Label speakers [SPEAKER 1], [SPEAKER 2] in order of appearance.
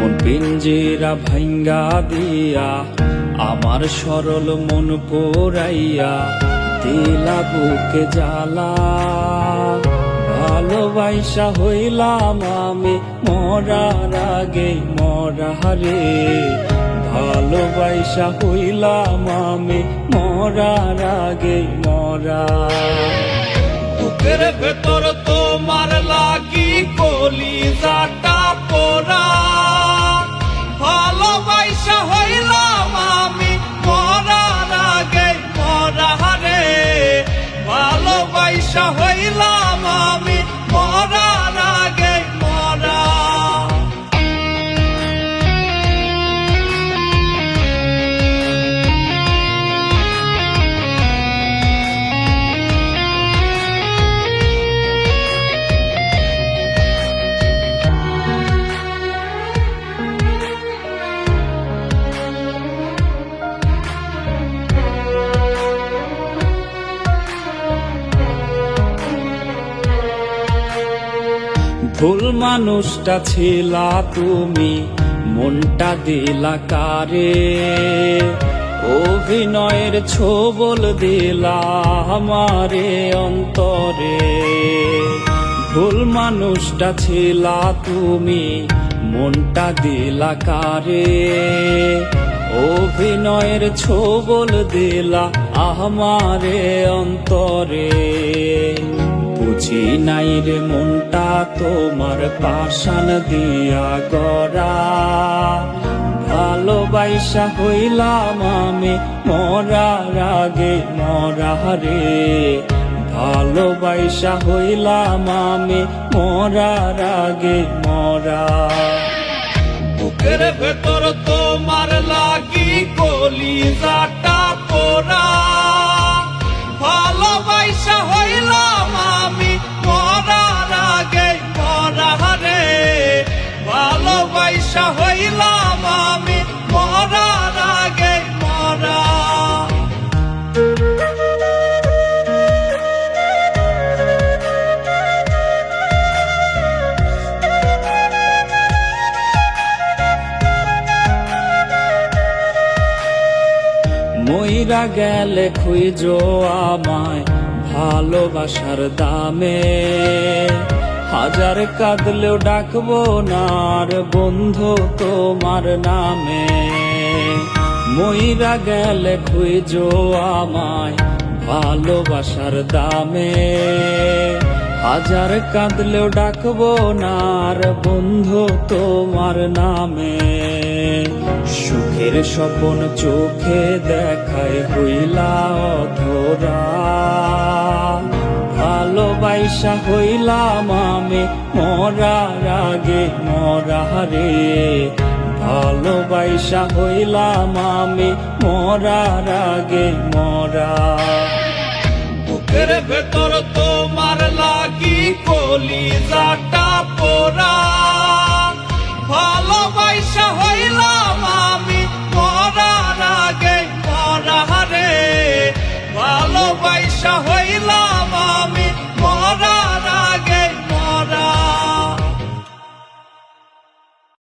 [SPEAKER 1] পাঞ্জেরা ভাঙ্গা দিয়া, আমার সরল মন পোড়াইয়া দিলা বুকে জ্বালা। ভালোবাসা হইলাম আমি মরার আগে মরা রে ভালোবাসা হইলাম আমি মরার আগে, মরা। বুকের ভেতর তোমার লাগি কলি যাটা পোড়া। ভালোবাসা হইলাম ভুল মানুষটা ছিলা তুমি, মনটা দিলা কারে? অভিনয়ের ছোবল দিলা আমারে অন্তরে। ভুল মানুষটা ছিলা তুমি, মনটা দিলা কারে? অভিনয়ের ছোবল দিলা আমারে অন্তরে। বুঝি নাই রে মনটা তোমার পাশান দিয়া গড়া। ভালোবাসা হইলাম আমি, মরার আগে মরা রে। ভালোবাসা হইলাম আমি, মরার আগে মরা। বুকের ভেতর তোমার লাগি কলি যাটা মইরা গেলে খুঁজো আমায় ভালোবাসার দামে। হাজার কাঁদলেও ডাকবো না আর বন্ধু তোমার নামে। মইরা গেলে খুঁজো আমায় ভালোবাসার দামে। হাজার কাঁদলেও ডাকবো না, আর বন্ধু তোমার নামে। সুখের স্বপন চোখে দেখায় হইলা অধরা। ভালোবাসা হইলাম আমি, মরার আগে মরা রে। ভালোবাসা হইলাম আমি, মরার আগে মরা। বুকের ভেতর কলি পোরা ভালোবাসা হইলাম আমি মরার আগে মরা রে ভালোবাসা হইলাম